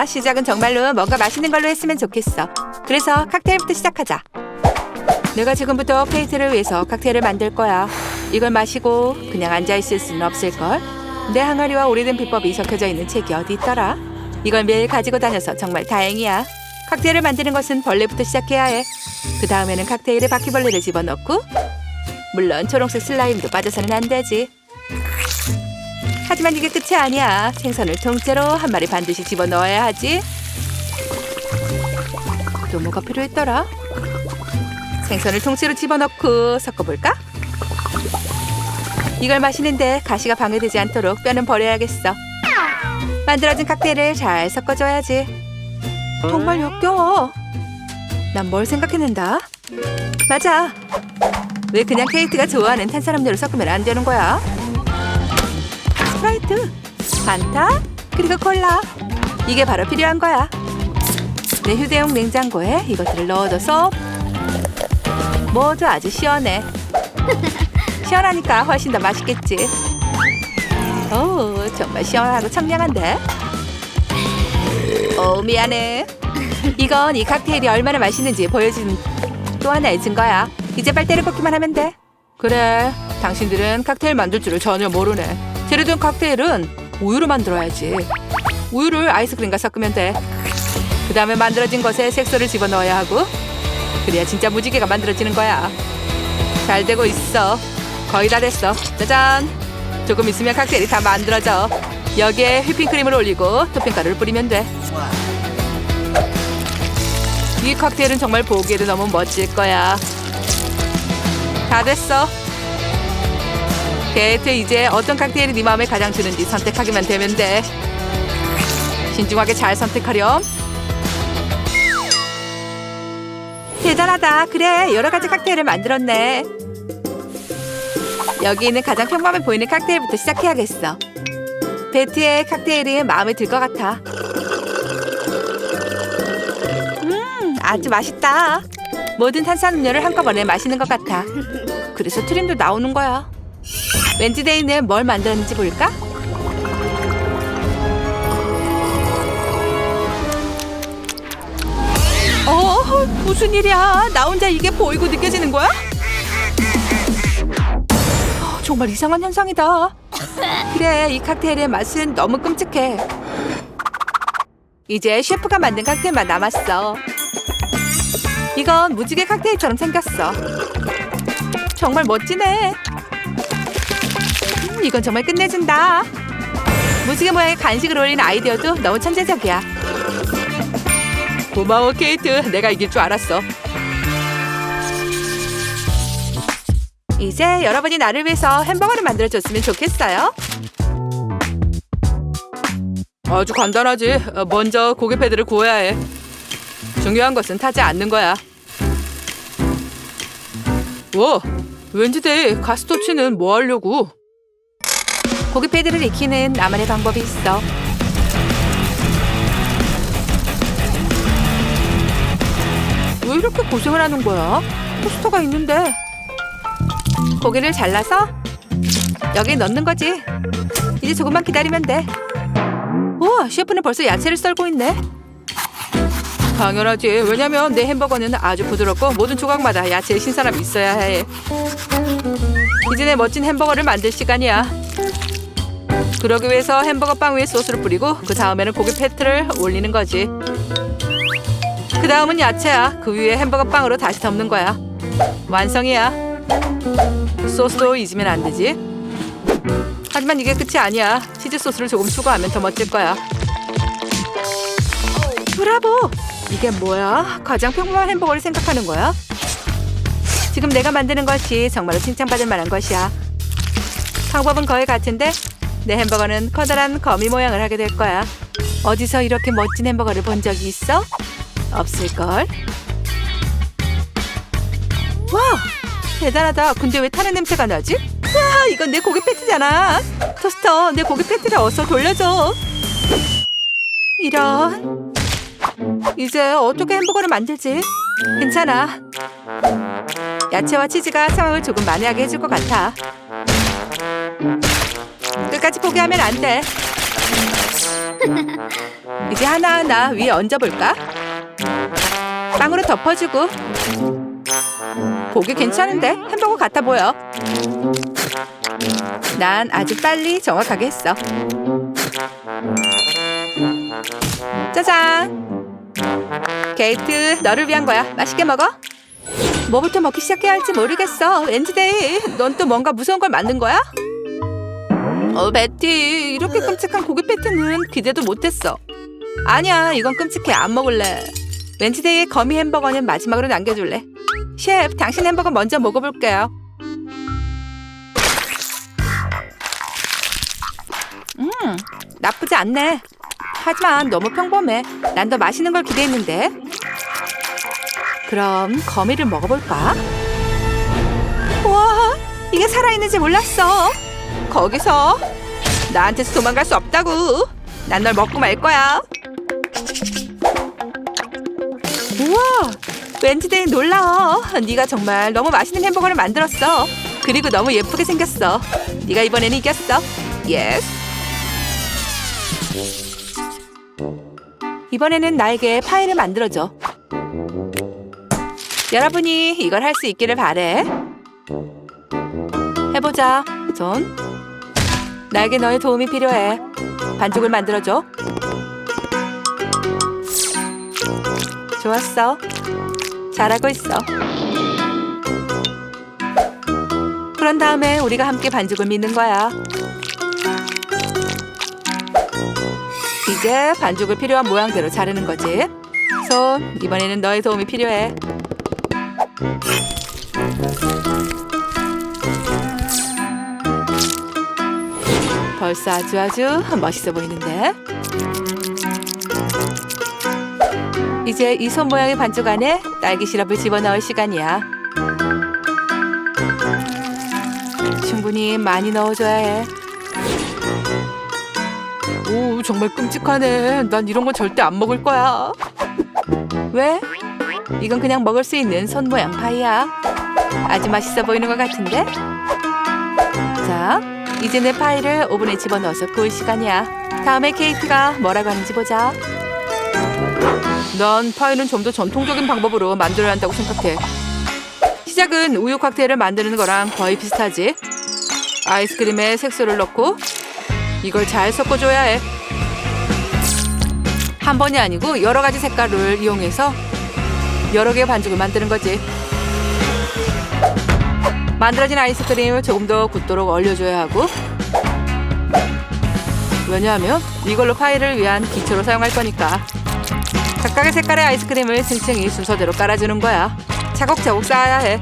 자, 시작은 정말로 뭔가 맛있는 걸로 했으면 좋겠어. 그래서 칵테일부터 시작하자. 내가 지금부터 케이트를 위해서 칵테일을 만들 거야. 이걸 마시고 그냥 앉아 있을 수는 없을 걸. 내 항아리와 오래된 비법이 적혀져 있는 책이 어디 있더라? 이걸 매일 가지고 다녀서 정말 다행이야. 칵테일을 만드는 것은 벌레부터 시작해야 해. 그 다음에는 칵테일에 바퀴벌레를 집어넣고 물론 초록색 슬라임도 빠져서는 안 되지. 하지만 이게 끝이 아니야. 생선을 통째로 한 마리 반드시 집어넣어야 하지. 또 뭐가 필요했더라? 생선을 통째로 집어넣고 섞어볼까? 이걸 마시는데 가시가 방해되지 않도록 뼈는 버려야겠어. 만들어진 칵테일을 잘 섞어줘야지. 정말 역겨워. 난 뭘 생각했는다? 맞아. 왜 그냥 케이트가 좋아하는 탄산음료를 섞으면 안 되는 거야? 스프라이트, 반타, 그리고 콜라. 이게 바로 필요한 거야. 내 휴대용 냉장고에 이것들을 넣어둬서 모두 아주 시원해. 시원하니까 훨씬 더 맛있겠지. 오, 정말 시원하고 청량한데. 오, 미안해. 이건 이 칵테일이 얼마나 맛있는지 보여주는 또 하나의 증거야. 이제 빨대를 꽂기만 하면 돼. 그래, 당신들은 칵테일 만들 줄을 전혀 모르네. 재료된 칵테일은 우유로 만들어야지. 우유를 아이스크림과 섞으면 돼. 그 다음에 만들어진 것에 색소를 집어넣어야 하고 그래야 진짜 무지개가 만들어지는 거야. 잘 되고 있어. 거의 다 됐어. 짜잔. 조금 있으면 칵테일이 다 만들어져. 여기에 휘핑크림을 올리고 토핑가루를 뿌리면 돼. 이 칵테일은 정말 보기에도 너무 멋질 거야. 다 됐어. 게이트 이제 어떤 칵테일이 네 마음에 가장 드는지 선택하기만 되면 돼. 신중하게 잘 선택하렴. 대단하다. 그래, 여러 가지 칵테일을 만들었네. 여기 있는 가장 평범해 보이는 칵테일부터 시작해야겠어. 베트의 칵테일이 마음에 들 것 같아. 음, 아주 맛있다. 모든 탄산음료를 한꺼번에 마시는 것 같아. 그래서 트림도 나오는 거야. 웬즈데이는 뭘 만들었는지 볼까? 어, 무슨 일이야? 나 혼자 이게 보이고 느껴지는 거야? 어, 정말 이상한 현상이다. 그래, 이 칵테일의 맛은 너무 끔찍해. 이제 셰프가 만든 칵테일만 남았어. 이건 무지개 칵테일처럼 생겼어. 정말 멋지네. 음, 이건 정말 끝내준다. 무지개 모양의 간식을 올린 아이디어도 너무 천재적이야. 고마워 케이트. 내가 이길 줄 알았어. 이제 여러분이 나를 위해서 햄버거를 만들어줬으면 좋겠어요. 아주 간단하지. 어, 먼저 고기 패드를 구워야 해. 중요한 것은 타지 않는 거야. 와 왠지데 가스토치는 뭐 하려고 고기 패드를 익히는 나만의 방법이 있어 왜 이렇게 고생을 하는 거야? 토스터가 있는데. 고기를 잘라서 여기에 넣는 거지. 이제 조금만 기다리면 돼. 우와, 셰프는 벌써 야채를 썰고 있네. 당연하지. 왜냐면 내 햄버거는 아주 부드럽고 모든 조각마다 야채의 신선함이 있어야 해. 이제 내 멋진 햄버거를 만들 시간이야. 그러기 위해서 햄버거 빵 위에 소스를 뿌리고 그 다음에는 고기 패트를 올리는 거지. 그 다음은 야채야. 그 위에 햄버거 빵으로 다시 덮는 거야. 완성이야. 소스도 잊으면 안 되지. 하지만 이게 끝이 아니야. 치즈 소스를 조금 추가하면 더 멋질 거야. 브라보! 이게 뭐야? 가장 평범한 햄버거를 생각하는 거야? 지금 내가 만드는 것이 정말로 칭찬받을 만한 것이야. 방법은 거의 같은데 내 햄버거는 커다란 거미 모양을 하게 될 거야. 어디서 이렇게 멋진 햄버거를 본 적이 있어? 없을걸? 와! 대단하다. 근데 왜 타는 냄새가 나지? 와! 이건 내 고기 패티잖아. 토스터, 내 고기 패티를 어서 돌려줘. 이런. 이제 어떻게 햄버거를 만들지? 괜찮아. 야채와 치즈가 상황을 조금 만회하게 해줄 것 같아. 끝까지 포기하면 안 돼. 이제 하나하나 위에 얹어볼까? 빵으로 덮어주고. 보기 괜찮은데? 햄버거 같아 보여. 난 아주 빨리 정확하게 했어. 짜잔! 게이트 너를 위한 거야. 맛있게 먹어. 뭐부터 먹기 시작해야 할지 모르겠어. 웬즈데이 넌 또 뭔가 무서운 걸 만든 거야? 어 베티 이렇게 끔찍한 고기 패티는 기대도 못했어. 아니야 이건 끔찍해. 안 먹을래. 웬즈데이의 거미 햄버거는 마지막으로 남겨줄래. 셰프 당신 햄버거 먼저 먹어볼게요. 음 나쁘지 않네. 하지만 너무 평범해. 난 더 맛있는 걸 기대했는데. 그럼 거미를 먹어볼까? 와 이게 살아있는지 몰랐어 거기서 나한테서 도망갈 수 없다고. 난 널 먹고 말 거야. 우와 웬즈데이 놀라워. 네가 정말 너무 맛있는 햄버거를 만들었어. 그리고 너무 예쁘게 생겼어. 네가 이번에는 이겼어. 예스 이번에는 나에게 파이를 만들어줘. 여러분이 이걸 할 수 있기를 바래. 해보자 손 나에게 너의 도움이 필요해. 반죽을 만들어줘. 좋았어. 잘하고 있어. 그런 다음에 우리가 함께 반죽을 믿는 거야. 이제 반죽을 필요한 모양대로 자르는 거지. 손 이번에는 너의 도움이 필요해 벌써 아주 아주 멋있어 보이는데 이제 이 손 모양의 반죽 안에 딸기 시럽을 집어넣을 시간이야 충분히 많이 넣어줘야 해 오, 정말 끔찍하네. 난 이런 거 절대 안 먹을 거야. 왜? 이건 그냥 먹을 수 있는 손 모양 파이야. 아주 맛있어 보이는 것 같은데? 자, 이제 내 파이를 오븐에 집어넣어서 구울 시간이야. 다음에 케이크가 뭐라고 하는지 보자. 난 파이는 좀 더 전통적인 방법으로 만들어야 한다고 생각해. 시작은 우유 칵테일을 만드는 거랑 거의 비슷하지. 아이스크림에 색소를 넣고 이걸 잘 섞어줘야 해. 한 번이 아니고 여러 가지 색깔을 이용해서 여러 개의 반죽을 만드는 거지. 만들어진 아이스크림을 조금 더 굳도록 얼려줘야 하고 왜냐하면 이걸로 파이를 위한 기초로 사용할 거니까 각각의 색깔의 아이스크림을 층층이 순서대로 깔아주는 거야. 차곡차곡 쌓아야 해.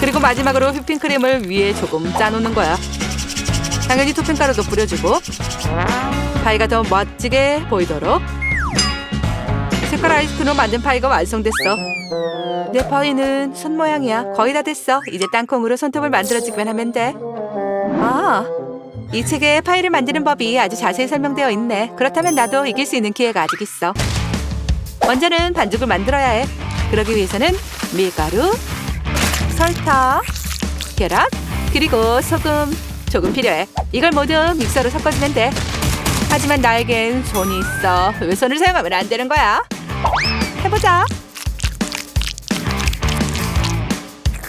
그리고 마지막으로 휘핑크림을 위에 조금 짜놓는 거야. 당연히 토핑가루도 뿌려주고 파이가 더 멋지게 보이도록 색깔 아이스크림 만든 파이가 완성됐어 내 파이는 손 모양이야 거의 다 됐어 이제 땅콩으로 손톱을 만들어주기만 하면 돼 아 이 책에 파이를 만드는 법이 아주 자세히 설명되어 있네 그렇다면 나도 이길 수 있는 기회가 아직 있어 먼저는 반죽을 만들어야 해 그러기 위해서는 밀가루 설탕 계란 그리고 소금 조금 필요해. 이걸 모두 믹서로 섞어주면 돼. 하지만 나에겐 손이 있어. 왜 손을 사용하면 안 되는 거야? 해보자.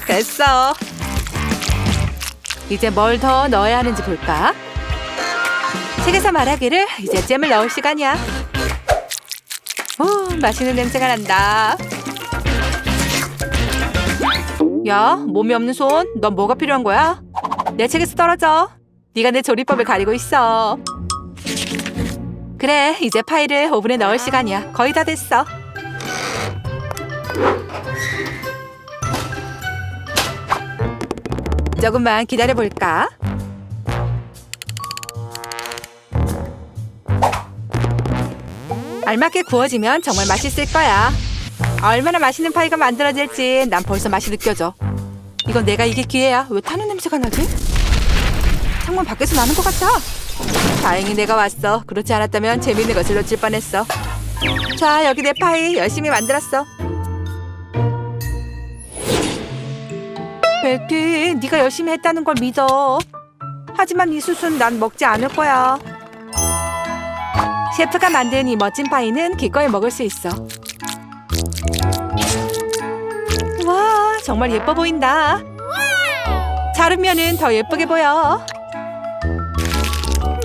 됐어. 이제 뭘 더 넣어야 하는지 볼까? 책에서 말하기를 이제 잼을 넣을 시간이야. 오, 맛있는 냄새가 난다. 야, 몸이 없는 손, 넌 뭐가 필요한 거야? 내 책에서 떨어져. 네가 내 조리법을 가리고 있어. 그래, 이제 파이를 오븐에 넣을 시간이야. 거의 다 됐어. 조금만 기다려볼까? 알맞게 구워지면 정말 맛있을 거야. 얼마나 맛있는 파이가 만들어질지 난 벌써 맛이 느껴져. 이건 내가 이길 기회야. 왜 타는 냄새가 나지? 창문 밖에서 나는 것 같아. 다행히 내가 왔어. 그렇지 않았다면 재밌는 것을 놓칠 뻔했어. 자, 여기 내 파이 열심히 만들었어. 베티, 네가 열심히 했다는 걸 믿어. 하지만 이 숯은 난 먹지 않을 거야. 셰프가 만든 이 멋진 파이는 기꺼이 먹을 수 있어. 와, 정말 예뻐 보인다. 자르면은 더 예쁘게 보여.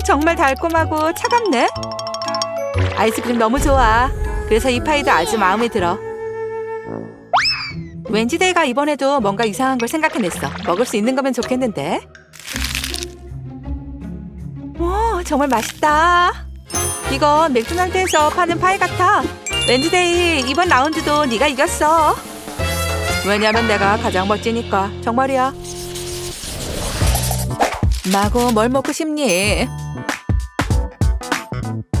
정말 달콤하고 차갑네. 아이스크림 너무 좋아. 그래서 이 파이도 아주 마음에 들어. 웬지데이가 이번에도 뭔가 이상한 걸 생각해냈어. 먹을 수 있는 거면 좋겠는데. 오, 정말 맛있다. 이건 맥도날드에서 파는 파이 같아. 웬지데이 이번 라운드도 네가 이겼어. 왜냐면 내가 가장 멋지니까. 정말이야. 마고 뭘 먹고 싶니?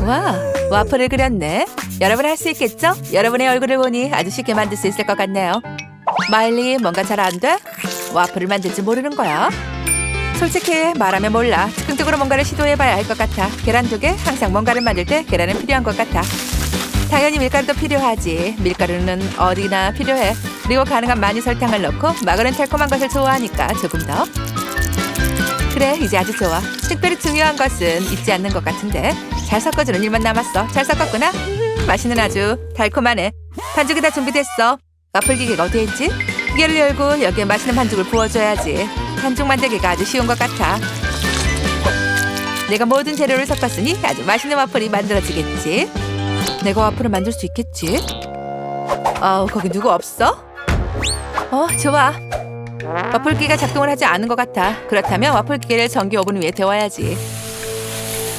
와, 와플을 그렸네. 여러분 할 수 있겠죠? 여러분의 얼굴을 보니 아주 쉽게 만들 수 있을 것 같네요. 마일리, 뭔가 잘 안 돼? 와플을 만들지 모르는 거야? 솔직히 말하면 몰라. 즉흥적으로 뭔가를 시도해봐야 할 것 같아. 계란 두 개? 항상 뭔가를 만들 때 계란은 필요한 것 같아. 당연히 밀가루도 필요하지. 밀가루는 어디나 필요해. 그리고 가능한 많이 설탕을 넣고 마그는 달콤한 것을 좋아하니까 조금 더. 그래, 이제 아주 좋아. 특별히 중요한 것은 잊지 않는 것 같은데. 잘 섞어주는 일만 남았어. 잘 섞었구나? 음, 맛있는 아주 달콤하네. 반죽이 다 준비됐어. 와플 기계가 어디에 있지? 기계를 열고 여기에 맛있는 반죽을 부어줘야지. 반죽 만들기가 아주 쉬운 것 같아. 내가 모든 재료를 섞었으니 아주 맛있는 와플이 만들어지겠지. 내가 와플을 만들 수 있겠지? 아우, 거기 누구 없어? 어, 좋아. 와플기가 작동을 하지 않은 것 같아. 그렇다면 와플기계를 전기 오븐 위에 데워야지.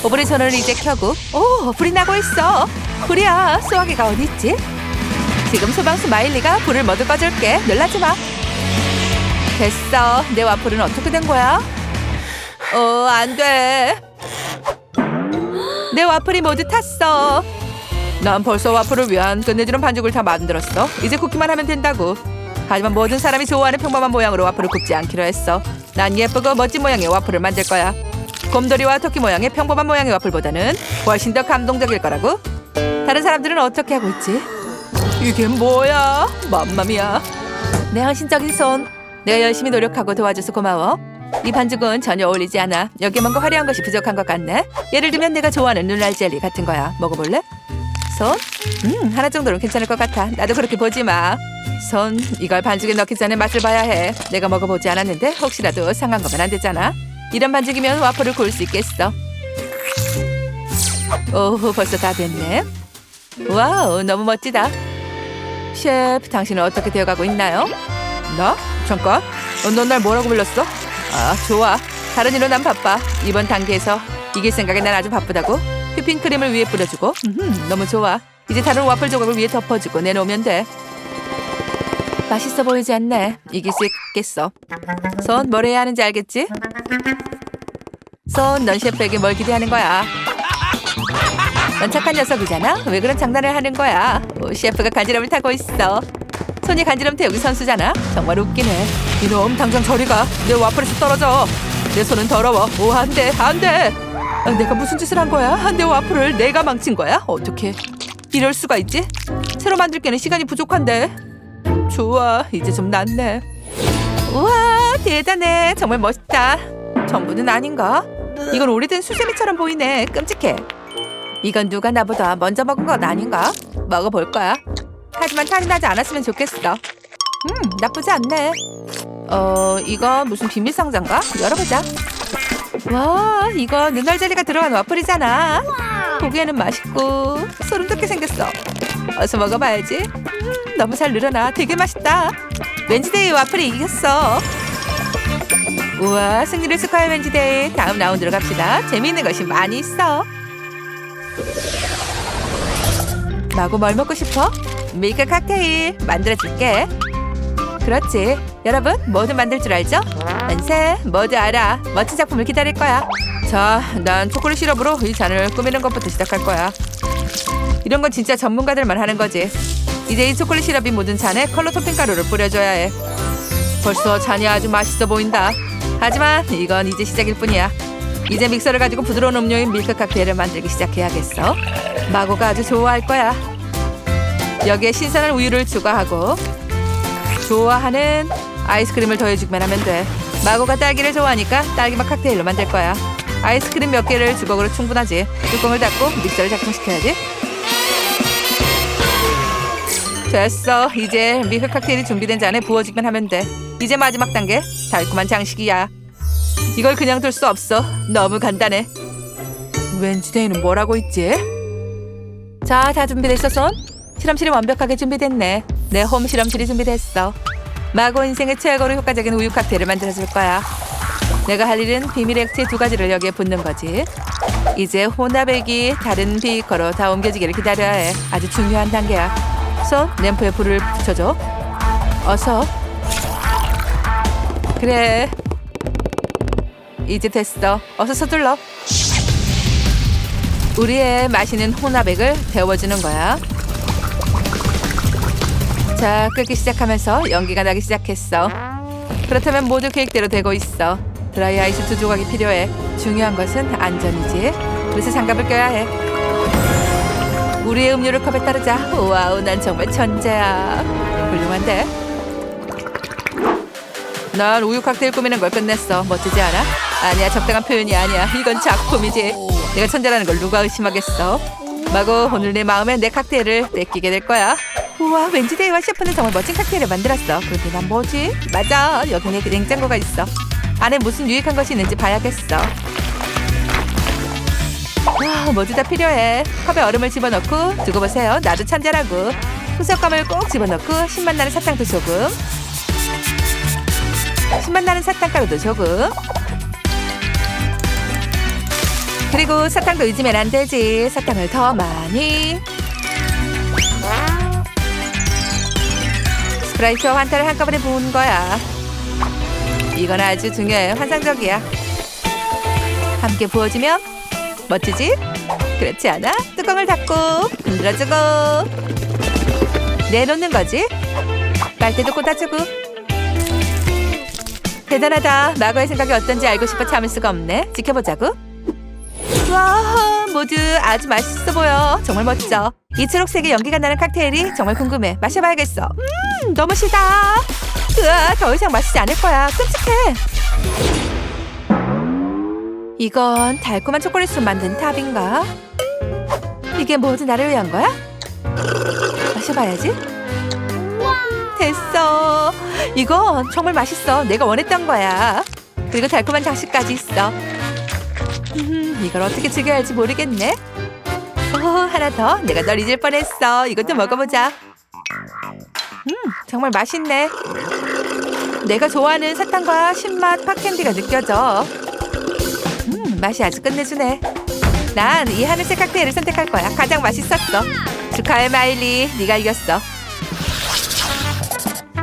오븐의 전원을 이제 켜고 오 불이 나고 있어. 불이야 수화기가 어디 있지? 지금 소방수 마일리가 불을 모두 꺼줄게. 놀라지 마. 됐어. 내 와플은 어떻게 된 거야? 어, 안 돼. 내 와플이 모두 탔어. 난 벌써 와플을 위한 끝내주는 반죽을 다 만들었어. 이제 굽기만 하면 된다고. 하지만 모든 사람이 좋아하는 평범한 모양으로 와플을 굽지 않기로 했어. 난 예쁘고 멋진 모양의 와플을 만들 거야. 곰돌이와 토끼 모양의 평범한 모양의 와플보다는 훨씬 더 감동적일 거라고. 다른 사람들은 어떻게 하고 있지? 이게 뭐야? 맘마미야. 내 헌신적인 손. 내가 열심히 노력하고 도와줘서 고마워. 이 반죽은 전혀 어울리지 않아. 여기에 뭔가 화려한 것이 부족한 것 같네. 예를 들면 내가 좋아하는 눈알 젤리 같은 거야. 먹어볼래? 손? 음, 하나 정도는 괜찮을 것 같아. 나도 그렇게 보지 마. 손, 이걸 반죽에 넣기 전에 맛을 봐야 해. 내가 먹어보지 않았는데 혹시라도 상한 거면 안 되잖아. 이런 반죽이면 와플을 구울 수 있겠어. 오, 벌써 다 됐네. 와우, 너무 멋지다. 셰프, 당신은 어떻게 되어가고 있나요? 나? 잠깐. 어, 넌날 뭐라고 불렀어? 아, 좋아. 다른 일로 난 바빠. 이번 단계에서 이길 생각에 난 아주 바쁘다고. 휘핑크림을 위에 뿌려주고. 음흠, 너무 좋아. 이제 다른 와플 조각을 위에 덮어주고 내놓으면 돼. 맛있어 보이지 않네. 이길 수 있겠어. 손, 뭘 해야 하는지 알겠지? 손, 넌 셰프에게 뭘 기대하는 거야? 넌 착한 녀석이잖아. 왜 그런 장난을 하는 거야? 오, 셰프가 간지럼을 타고 있어. 손이 간지럼 태우기 선수잖아. 정말 웃기네. 이놈 당장 저리 가. 내 와플에서 떨어져. 내 손은 더러워. 오, 안 돼, 안 돼. 아, 내가 무슨 짓을 한 거야? 아, 내 와플을 내가 망친 거야? 어떻게? 이럴 수가 있지? 새로 만들게는 시간이 부족한데. 좋아, 이제 좀 낫네. 우와, 대단해. 정말 멋있다. 전부는 아닌가? 이건 오래된 수세미처럼 보이네. 끔찍해. 이건 누가 나보다 먼저 먹은 건 아닌가? 먹어볼 거야. 하지만 탈이 나지 않았으면 좋겠어. 음, 나쁘지 않네. 어, 이거 무슨 비밀 상자인가? 열어보자. 와, 이거 눈알 젤리가 들어간 와플이잖아. 보기에는 맛있고 소름 돋게 생겼어. 어서 먹어봐야지. 음, 너무 잘 늘어나. 되게 맛있다. 웬지데이 와플이 이겼어. 우와, 승리를 축하해 웬지데이. 다음 라운드로 갑시다. 재미있는 것이 많이 있어. 마고 뭘 먹고 싶어? 밀크 칵테일 만들어줄게. 그렇지. 여러분, 뭐든 만들 줄 알죠? 만세, 뭐든 알아. 멋진 작품을 기다릴 거야. 자, 난 초콜릿 시럽으로 이 잔을 꾸미는 것부터 시작할 거야. 이런 건 진짜 전문가들만 하는 거지. 이제 이 초콜릿 시럽이 묻은 잔에 컬러 토핑 가루를 뿌려줘야 해. 벌써 잔이 아주 맛있어 보인다. 하지만 이건 이제 시작일 뿐이야. 이제 믹서를 가지고 부드러운 음료인 밀크 칵테일을 만들기 시작해야겠어. 마고가 아주 좋아할 거야. 여기에 신선한 우유를 추가하고 좋아하는 아이스크림을 더해주기만 하면 돼. 마고가 딸기를 좋아하니까 딸기맛 칵테일로 만들 거야. 아이스크림 몇 개를 주걱으로 충분하지. 뚜껑을 닫고 믹서를 작동시켜야지. 됐어. 이제 밀크 칵테일이 준비된 잔에 부어주기만 하면 돼. 이제 마지막 단계. 달콤한 장식이야. 이걸 그냥 둘 수 없어. 너무 간단해. 웬즈데이는 뭐라고 있지? 자, 다 준비됐어, 손? 실험실이 완벽하게 준비됐네. 내 홈 실험실이 준비됐어. 마고 인생의 최고로 효과적인 우유 칵테일을 만들어줄 거야. 내가 할 일은 비밀 액체 두 가지를 여기에 붓는 거지. 이제 혼합액이 다른 비커로 다 옮겨지기를 기다려야 해. 아주 중요한 단계야. 손, 램프에 불을 붙여줘. 어서. 그래. 이제 됐어. 어서 서둘러. 우리의 마시는 혼합액을 데워주는 거야. 자, 끓기 시작하면서 연기가 나기 시작했어. 그렇다면 모두 계획대로 되고 있어. 드라이 아이스 두 조각이 필요해. 중요한 것은 안전이지. 그래서 장갑을 껴야 해. 우리의 음료를 컵에 따르자. 와우, 난 정말 천재야. 훌륭한데? 난 우유 칵테일 꾸미는 걸 끝냈어. 멋지지 않아? 아니야, 적당한 표현이 아니야. 이건 작품이지. 내가 천재라는 걸 누가 의심하겠어? 마고 오늘 내 마음에 내 칵테일을 뺏기게 될 거야. 우와, 왠지 데이와 셰프는 정말 멋진 칵테일을 만들었어. 그런데 난 뭐지? 맞아, 여기 내 냉장고가 있어. 안에 무슨 유익한 것이 있는지 봐야겠어. 와, 모두 다 필요해. 컵에 얼음을 집어넣고 두고 보세요. 나도 천재라고. 후석감을 꼭 집어넣고 신맛 나는 사탕도 조금. 신맛 나는 사탕가루도 조금. 그리고 사탕도 잊으면 안 되지. 사탕을 더 많이. 스프라이트와 환타를 한꺼번에 부은 거야. 이건 아주 중요해. 환상적이야. 함께 부어주면 멋지지? 그렇지 않아? 뚜껑을 닫고 흔들어주고 내놓는 거지. 빨대도 꽂아주고 대단하다. 마거의 생각이 어떤지 알고 싶어 참을 수가 없네. 지켜보자고. 와, 모두 아주 맛있어 보여. 정말 멋져. 이 초록색의 연기가 나는 칵테일이 정말 궁금해. 마셔봐야겠어. 음, 너무 시다. 으아, 더 이상 마시지 않을 거야. 끔찍해. 이건 달콤한 초콜릿으로 만든 탑인가? 이게 모두 나를 위한 거야? 마셔봐야지. 됐어. 이건 정말 맛있어. 내가 원했던 거야. 그리고 달콤한 장식까지 있어. 음, 이걸 어떻게 즐겨야 할지 모르겠네. 오, 하나 더. 내가 널 잊을 뻔했어. 이것도 먹어보자. 음, 정말 맛있네. 내가 좋아하는 사탕과 신맛 팥캔디가 느껴져. 음, 맛이 아주 끝내주네. 난 이 하늘색 칵테일을 선택할 거야. 가장 맛있었어. 축하해, 마일리. 네가 이겼어.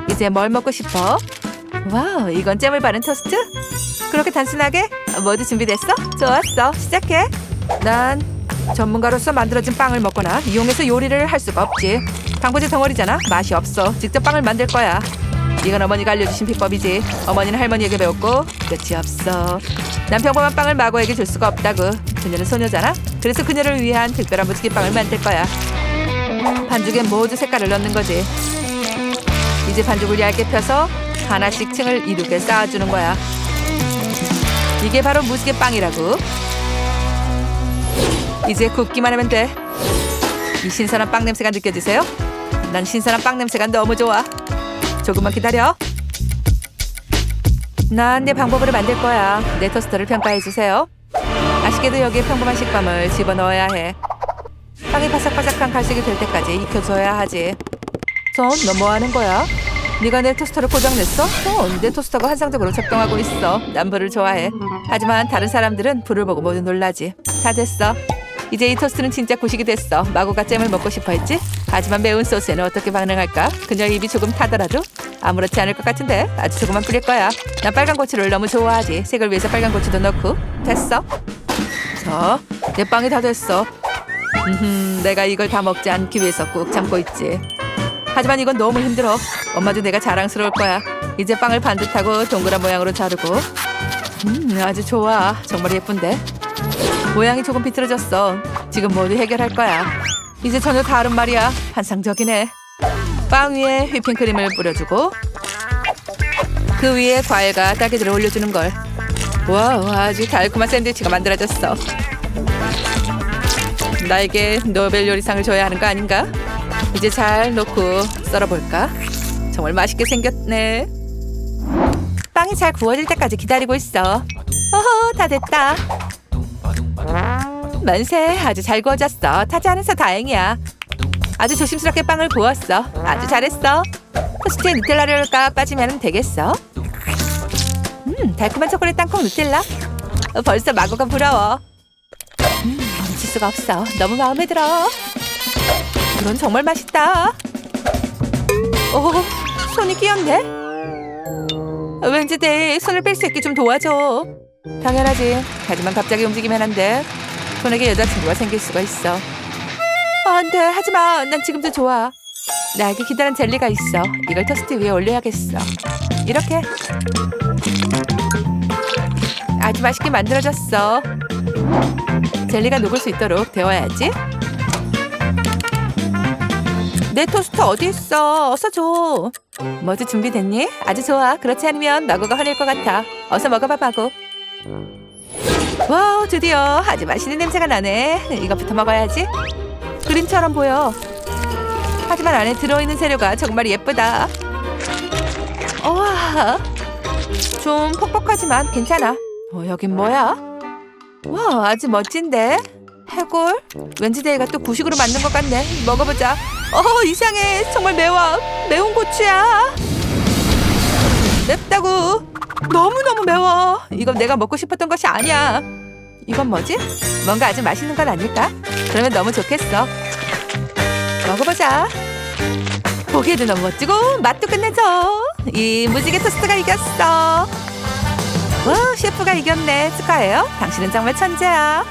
이제 뭘 먹고 싶어? 와우, 이건 잼을 바른 토스트? 그렇게 단순하게? 모두 준비됐어? 좋았어. 시작해. 난 전문가로서 만들어진 빵을 먹거나 이용해서 요리를 할 수가 없지. 방부제 덩어리잖아. 맛이 없어. 직접 빵을 만들 거야. 이건 어머니가 알려주신 비법이지. 어머니는 할머니에게 배웠고 끝이 없어. 난 평범한 빵을 마고에게 줄 수가 없다고. 그녀는 소녀잖아. 그래서 그녀를 위한 특별한 무지개 빵을 만들 거야. 반죽에 모두 색깔을 넣는 거지. 이제 반죽을 얇게 펴서 하나씩 층을 이루게 쌓아주는 거야. 이게 바로 무지개 빵이라고. 이제 굽기만 하면 돼. 이 신선한 빵 냄새가 느껴지세요? 난 신선한 빵 냄새가 너무 좋아. 조금만 기다려. 난 내 방법으로 만들 거야. 내 토스터를 평가해 주세요. 아쉽게도 여기에 평범한 식감을 집어 넣어야 해. 빵이 바삭바삭한 갈색이 될 때까지 익혀줘야 하지. 손, 너 뭐 하는 거야? 네가 내 토스터를 고장냈어? 손, 내 토스터가 환상적으로 작동하고 있어. 난 불을 좋아해. 하지만 다른 사람들은 불을 보고 모두 놀라지. 다 됐어. 이제 이 토스트는 진짜 구식이 됐어. 마고가 잼을 먹고 싶어 했지? 하지만 매운 소스에는 어떻게 반응할까? 그녀 입이 조금 타더라도 아무렇지 않을 것 같은데 아주 조금만 뿌릴 거야. 난 빨간 고추를 너무 좋아하지. 색을 위해서 빨간 고추도 넣고 됐어. 자, 내 빵이 다 됐어. 음, 내가 이걸 다 먹지 않기 위해서 꾹 참고 있지. 하지만 이건 너무 힘들어. 엄마도 내가 자랑스러울 거야. 이제 빵을 반듯하고 동그란 모양으로 자르고. 음, 아주 좋아. 정말 예쁜데. 모양이 조금 비틀어졌어. 지금 모두 해결할 거야. 이제 전혀 다른 말이야. 환상적이네. 빵 위에 휘핑크림을 뿌려주고 그 위에 과일과 딸기들을 올려주는 걸. 와우, 아주 달콤한 샌드위치가 만들어졌어. 나에게 노벨 요리상을 줘야 하는 거 아닌가? 이제 잘 놓고 썰어볼까? 정말 맛있게 생겼네. 빵이 잘 구워질 때까지 기다리고 있어. 어허, 다 됐다. 만세, 아주 잘 구워졌어. 타지 않아서 다행이야. 아주 조심스럽게 빵을 구웠어. 아주 잘했어. 토스트에 누텔라를 까 빠지면 되겠어. 음, 달콤한 초콜릿 땅콩 누텔라. 어, 벌써 마구가 부러워. 음, 멈출 수가 없어. 너무 마음에 들어. 이건 정말 맛있다. 오, 손이 끼었네. 왠지 내 손을 뺄 수 있게 좀 도와줘. 당연하지. 하지만 갑자기 움직이면 안 돼. 손에게 여자친구가 생길 수가 있어. 어, 안 돼. 하지 마. 난 지금도 좋아. 나에게 기다란 젤리가 있어. 이걸 토스트 위에 올려야겠어. 이렇게. 아주 맛있게 만들어졌어. 젤리가 녹을 수 있도록 데워야지. 내 토스트 어디 있어? 어서 줘. 모두 준비됐니? 아주 좋아. 그렇지 않으면 마구가 화낼 것 같아. 어서 먹어봐, 마구. 와우, 드디어 아주 맛있는 냄새가 나네. 이것부터 먹어야지. 그림처럼 보여. 하지만 안에 들어있는 재료가 정말 예쁘다. 우와, 좀 퍽퍽하지만 괜찮아. 어, 여긴 뭐야? 와, 아주 멋진데? 해골? 왠지 데이가 또 구식으로 만든 것 같네. 먹어보자. 어, 이상해. 정말 매워. 매운 고추야. 맵다고. 너무너무 매워. 이건 내가 먹고 싶었던 것이 아니야. 이건 뭐지? 뭔가 아주 맛있는 건 아닐까? 그러면 너무 좋겠어. 먹어보자. 보기에도 너무 멋지고 맛도 끝내줘. 이 무지개 토스트가 이겼어. 와, 셰프가 이겼네. 축하해요. 당신은 정말 천재야.